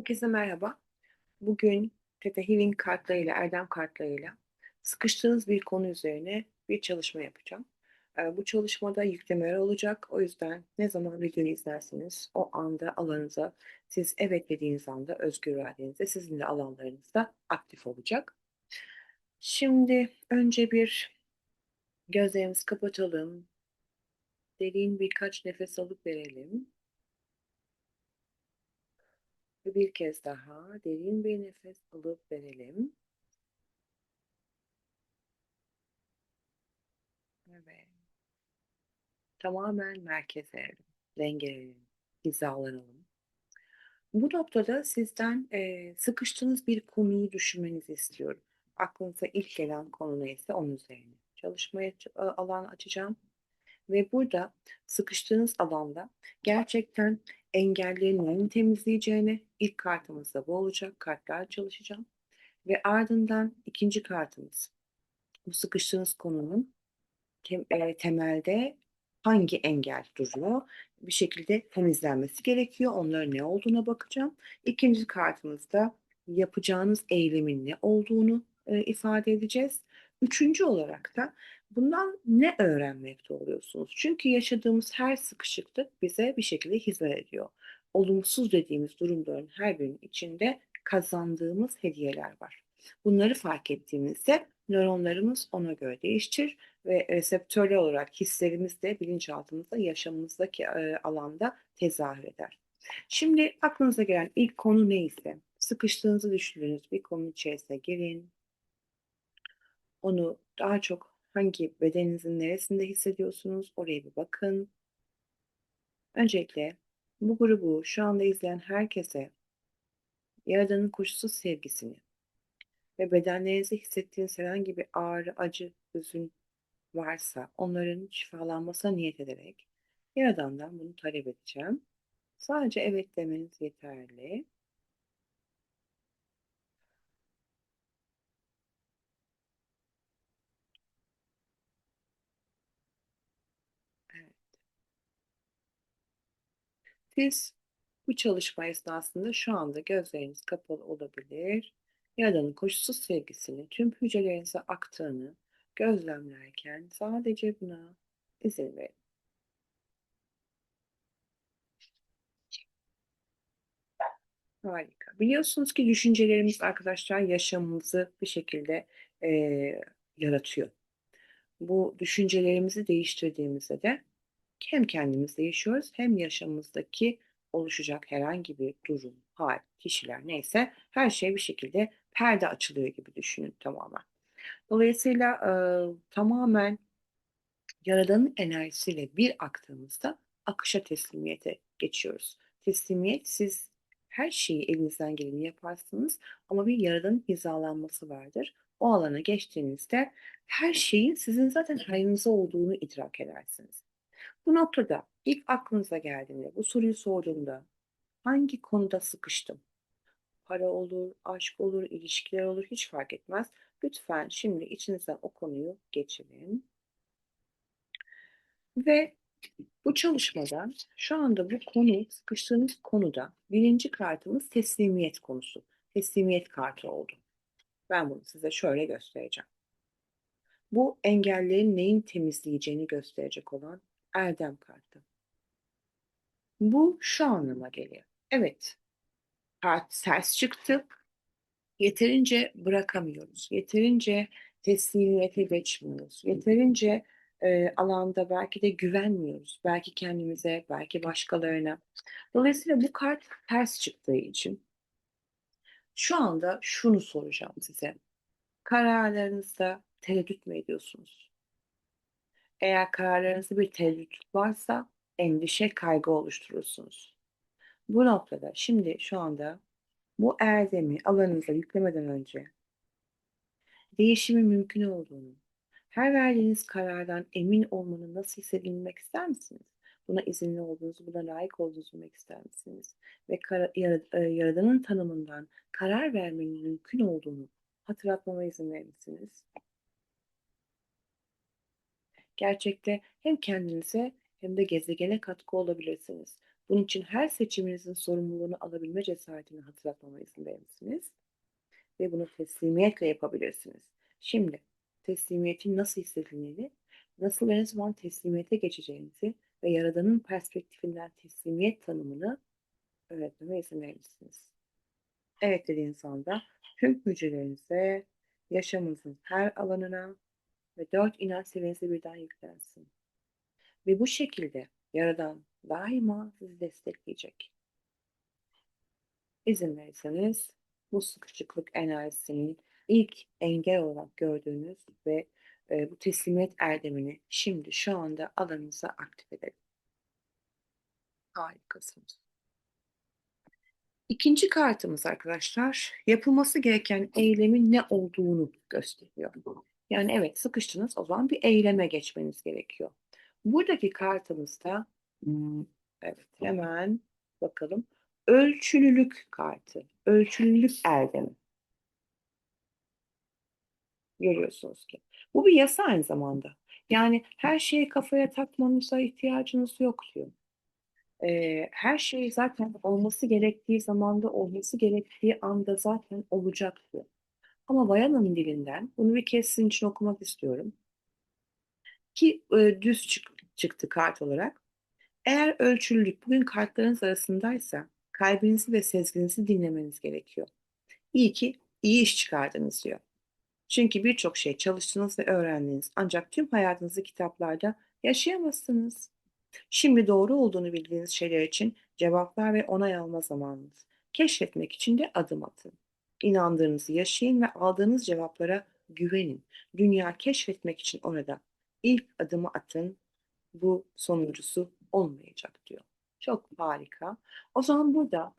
Herkese merhaba. Bugün Theta Healing kartlarıyla, erdem kartlarıyla sıkıştığınız bir konu üzerine bir çalışma yapacağım. Eee, bu çalışmada yüklemeler olacak. O yüzden ne zaman videoyu izlerseniz o anda alanınıza siz evet dediğiniz anda özgür iradenizde sizin de alanlarınızda aktif olacak. Şimdi önce bir gözlerimizi kapatalım. Derin birkaç nefes alıp verelim. Ve bir kez daha derin bir nefes alıp verelim. Evet. Tamamen merkeze dengelenelim, hizalanalım. Bu noktada sizden e, sıkıştığınız bir konuyu düşünmenizi istiyorum. Aklınıza ilk gelen konu neyse onun üzerine çalışmaya alan açacağım. Ve burada sıkıştığınız alanda gerçekten engellerin neyin temizleyeceğini ilk kartımızda bu olacak. Kartlar çalışacağım. Ve ardından ikinci kartımız. Bu sıkıştığınız konunun tem, e, temelde hangi engel duruyor? Bir şekilde temizlenmesi gerekiyor. Onların ne olduğuna bakacağım. İkinci kartımızda yapacağınız eylemin ne olduğunu e, ifade edeceğiz. Üçüncü olarak da bundan ne öğrenmekte oluyorsunuz? Çünkü yaşadığımız her sıkışıklık bize bir şekilde hizmet ediyor. Olumsuz dediğimiz durumların her birinin içinde kazandığımız hediyeler var. Bunları fark ettiğimizde nöronlarımız ona göre değiştir ve reseptörler olarak hislerimiz de bilinçaltımızda yaşamımızdaki e, alanda tezahür eder. Şimdi aklınıza gelen ilk konu neyse, sıkıştığınızı düşündüğünüz bir konu içerisine girin. Onu daha çok hangi bedeninizin neresinde hissediyorsunuz oraya bir bakın. Öncelikle bu grubu şu anda izleyen herkese Yaradan'ın koşulsuz sevgisini ve bedenlerinizde hissettiğiniz herhangi bir ağrı, acı, hüzün varsa onların şifalanmasına niyet ederek Yaradan'dan bunu talep edeceğim. Sadece evet demeniz yeterli. Siz bu çalışma esnasında şu anda gözleriniz kapalı olabilir. Yaradan'ın koşulsuz sevgisini tüm hücrelerinize aktığını gözlemlerken sadece buna izin verin. Harika. Biliyorsunuz ki düşüncelerimiz arkadaşlar yaşamımızı bir şekilde e, yaratıyor. Bu düşüncelerimizi değiştirdiğimizde de hem kendimiz değişiyoruz hem yaşamımızdaki oluşacak herhangi bir durum, hal, kişiler neyse her şey bir şekilde perde açılıyor gibi düşünün tamamen. Dolayısıyla e, tamamen Yaradan'ın enerjisiyle bir aktığımızda akışa teslimiyete geçiyoruz. Teslimiyet siz her şeyi elinizden geleni yaparsınız ama bir Yaradan'ın hizalanması vardır. O alana geçtiğinizde her şeyin sizin zaten hayrınıza olduğunu idrak edersiniz. Bu noktada ilk aklınıza geldiğinde, bu soruyu sorduğumda hangi konuda sıkıştım? Para olur, aşk olur, ilişkiler olur hiç fark etmez. Lütfen şimdi içinizden o konuyu geçirin. Ve bu çalışmada şu anda bu konu, sıkıştığınız konuda birinci kartımız teslimiyet konusu. Teslimiyet kartı oldu. Ben bunu size şöyle göstereceğim. Bu engellerin neyin temizleyeceğini gösterecek olan erdem kartı. Bu şu anlama geliyor. Evet, kart ters çıktı. Yeterince bırakamıyoruz. Yeterince teslimiyete geçmiyoruz. Yeterince e, alanda belki de güvenmiyoruz. Belki kendimize, belki başkalarına. Dolayısıyla bu kart ters çıktığı için şu anda şunu soracağım size. Kararlarınızda tereddüt mü ediyorsunuz? Eğer kararlarınızda bir tereddüt varsa endişe, kaygı oluşturursunuz. Bu noktada şimdi şu anda bu erdemi alanınıza yüklemeden önce değişimin mümkün olduğunu, her verdiğiniz karardan emin olmanın nasıl hissedilmek ister misiniz? Buna izinli olduğunuzu, buna layık olduğunuzu bilmek ister misiniz? Ve e, Yaradan'ın tanımından karar vermenin mümkün olduğunu hatırlatmama izin verir misiniz? Gerçekte hem kendinize hem de gezegene katkı olabilirsiniz. Bunun için her seçiminizin sorumluluğunu alabilme cesaretini hatırlatmama izin verir misiniz? Ve bunu teslimiyetle yapabilirsiniz. Şimdi teslimiyetin nasıl hissedildiğini, nasıl ve ne zaman teslimiyete geçeceğinizi ve Yaradan'ın perspektifinden teslimiyet tanımını öğretmeme izin verir misiniz? Evet dediğiniz anda tüm hücrelerinize, yaşamınızın her alanına ve dört inanç seviyesi birden yüklensin. Ve bu şekilde Yaradan daima sizi destekleyecek. İzin verirseniz bu sıkışıklık enerjisinin ilk engel olarak gördüğünüz ve e, bu teslimiyet erdemini şimdi şu anda alanınıza aktif edelim. Harikasınız. İkinci kartımız arkadaşlar yapılması gereken eylemin ne olduğunu gösteriyor. Yani evet sıkıştınız o zaman bir eyleme geçmeniz gerekiyor. Buradaki kartımızda hmm, evet hemen bakalım ölçülülük kartı, ölçülülük erdemi. Görüyorsunuz ki. Bu bir yasa aynı zamanda. Yani her şeyi kafaya takmanıza ihtiyacınız yok diyor. Ee, her şey zaten olması gerektiği zamanda olması gerektiği anda zaten olacak diyor. Ama Bayan'ın dilinden bunu bir kez sizin için okumak istiyorum. Ki e, düz çık çıktı kart olarak. Eğer ölçülülük bugün kartlarınız arasındaysa kalbinizi ve sezginizi dinlemeniz gerekiyor. İyi ki iyi iş çıkardınız diyor. Çünkü birçok şey çalıştınız ve öğrendiniz. Ancak tüm hayatınızı kitaplarda yaşayamazsınız. Şimdi doğru olduğunu bildiğiniz şeyler için cevaplar ve onay alma zamanınız. Keşfetmek için de adım atın. İnandığınızı yaşayın ve aldığınız cevaplara güvenin. Dünya keşfetmek için orada. İlk adımı atın. Bu sonuncusu olmayacak diyor. Çok harika. O zaman burada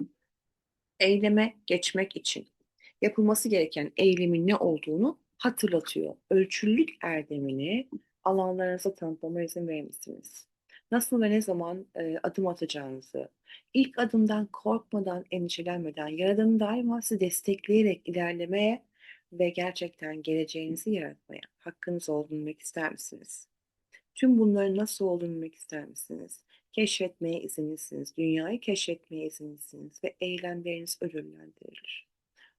eyleme geçmek için yapılması gereken eylemin ne olduğunu hatırlatıyor. Ölçülülük erdemini alanlarınıza tanıtmama izin verir misiniz? Nasıl ve ne zaman e, adım atacağınızı, ilk adımdan korkmadan, endişelenmeden, Yaradan'ın daima sizi destekleyerek ilerlemeye ve gerçekten geleceğinizi yaratmaya hakkınız olduğunu bilmek ister misiniz? Tüm bunların nasıl olduğunu bilmek ister misiniz? Keşfetmeye izinlisiniz, dünyayı keşfetmeye izinlisiniz ve eylemleriniz ödüllendirilir.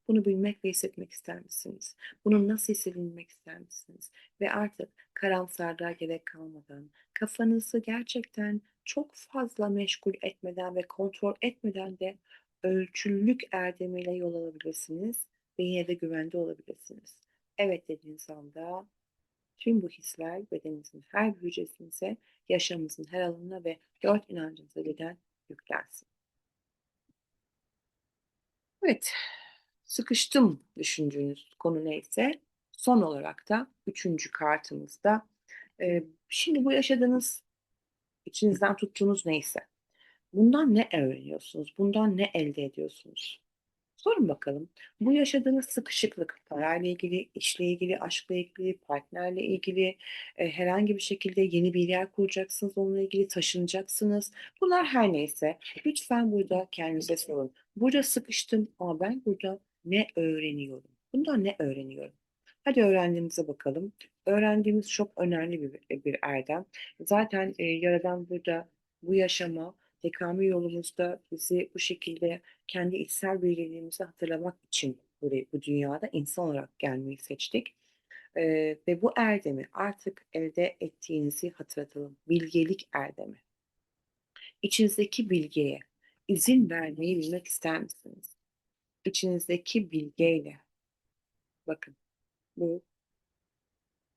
Bunu bilmek ve hissetmek ister misiniz? Bunun nasıl hissedilmek ister misiniz? Ve artık karamsarlığa gerek kalmadan, kafanızı gerçekten çok fazla meşgul etmeden ve kontrol etmeden de ölçülülük erdemiyle yol alabilirsiniz ve yine de güvende olabilirsiniz. Evet dediğiniz anda tüm bu hisler bedeninizin her bir hücresinize, yaşamınızın her alanına ve dört inancınıza birden yüklensin. Evet, sıkıştım düşündüğünüz konu neyse son olarak da üçüncü kartımızda e, şimdi bu yaşadığınız içinizden tuttuğunuz neyse bundan ne öğreniyorsunuz? Bundan ne elde ediyorsunuz? Sorun bakalım. Bu yaşadığınız sıkışıklık parayla ilgili, işle ilgili, aşkla ilgili, partnerle ilgili, e, herhangi bir şekilde yeni bir yer kuracaksınız, onunla ilgili taşınacaksınız. Bunlar her neyse lütfen burada kendinize sorun. Burada sıkıştım ama ben burada ne öğreniyorum? Bundan ne öğreniyorum? Hadi öğrendiğimize bakalım. Öğrendiğimiz çok önemli bir, bir erdem. Zaten e, Yaradan burada bu yaşama, tekamül yolumuzda bizi bu şekilde kendi içsel bilgeliğimizi hatırlamak için buraya, bu dünyada insan olarak gelmeyi seçtik. Ee, ve bu erdemi artık elde ettiğinizi hatırlatalım. Bilgelik erdemi. İçinizdeki bilgiye izin vermeyi bilmek ister misiniz? İçinizdeki bilgeyle bakın bu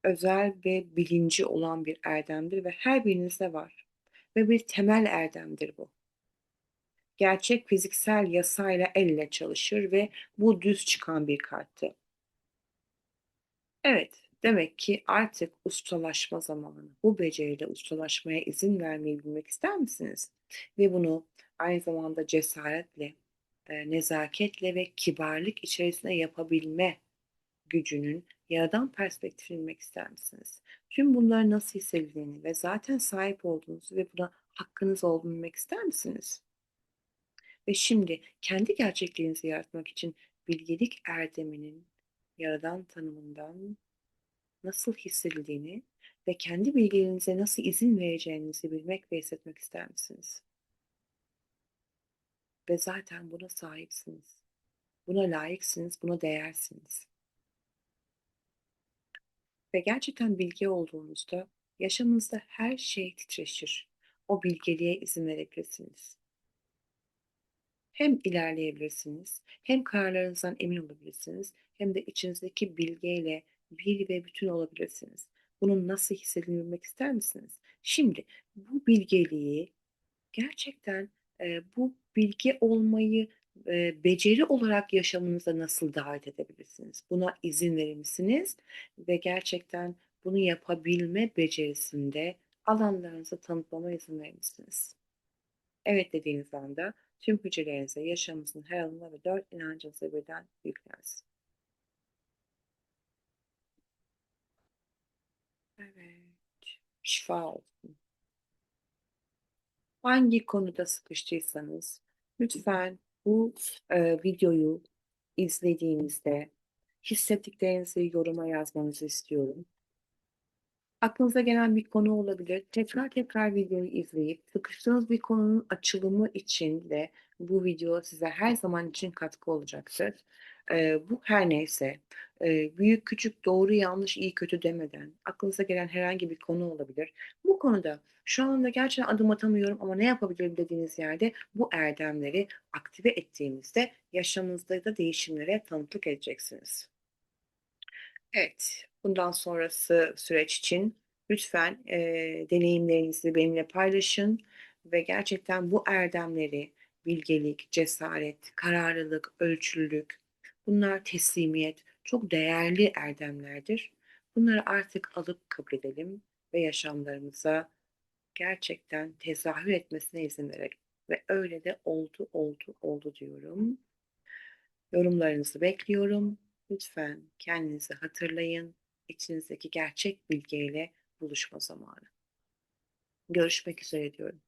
özel ve bilinci olan bir erdemdir ve her birinizde var. Ve bir temel erdemdir bu gerçek fiziksel yasayla elle çalışır ve bu düz çıkan bir karttı. Evet, demek ki artık ustalaşma zamanı. Bu beceride ustalaşmaya izin vermeyi bilmek ister misiniz? Ve bunu aynı zamanda cesaretle, e, nezaketle ve kibarlık içerisinde yapabilme gücünün yaradan perspektifini bilmek ister misiniz? Tüm bunları nasıl hissedildiğini ve zaten sahip olduğunuzu ve buna hakkınız olduğunu bilmek ister misiniz? Ve şimdi kendi gerçekliğinizi yaratmak için bilgelik erdeminin yaradan tanımından nasıl hissedildiğini ve kendi bilgilerinize nasıl izin vereceğinizi bilmek ve hissetmek ister misiniz? Ve zaten buna sahipsiniz. Buna layıksınız, buna değersiniz. Ve gerçekten bilge olduğunuzda yaşamınızda her şey titreşir. O bilgeliğe izin verebilirsiniz. Hem ilerleyebilirsiniz, hem kararlarınızdan emin olabilirsiniz, hem de içinizdeki bilgeyle bir ve bütün olabilirsiniz. Bunun nasıl hissedildiğini bilmek ister misiniz? Şimdi bu bilgeliği gerçekten e, bu bilgi olmayı e, beceri olarak yaşamınıza nasıl dahil edebilirsiniz? Buna izin verir misiniz? Ve gerçekten bunu yapabilme becerisinde alanlarınızı tanıtmama izin verir misiniz? Evet dediğiniz anda tüm hücrelerinize, yaşamınızın her alanına ve dört inancınıza birden yüklensin. Evet, şifa olsun. Hangi konuda sıkıştıysanız lütfen bu e, videoyu izlediğinizde hissettiklerinizi yoruma yazmanızı istiyorum. Aklınıza gelen bir konu olabilir. Tekrar tekrar videoyu izleyip sıkıştığınız bir konunun açılımı için de bu video size her zaman için katkı olacaktır. Eee, bu her neyse, eee, büyük küçük, doğru yanlış, iyi kötü demeden aklınıza gelen herhangi bir konu olabilir. Bu konuda şu anda gerçekten adım atamıyorum ama ne yapabilirim dediğiniz yerde bu erdemleri aktive ettiğinizde yaşamınızda da değişimlere tanıklık edeceksiniz. Evet, bundan sonrası süreç için lütfen, eee, deneyimlerinizi benimle paylaşın ve gerçekten bu erdemleri, bilgelik, cesaret, kararlılık, ölçülülük, bunlar teslimiyet, çok değerli erdemlerdir. Bunları artık alıp kabul edelim ve yaşamlarımıza gerçekten tezahür etmesine izin verelim ve öyle de oldu, oldu, oldu diyorum. Yorumlarınızı bekliyorum. Lütfen kendinizi hatırlayın. İçinizdeki gerçek bilgeyle buluşma zamanı. Görüşmek üzere diyorum.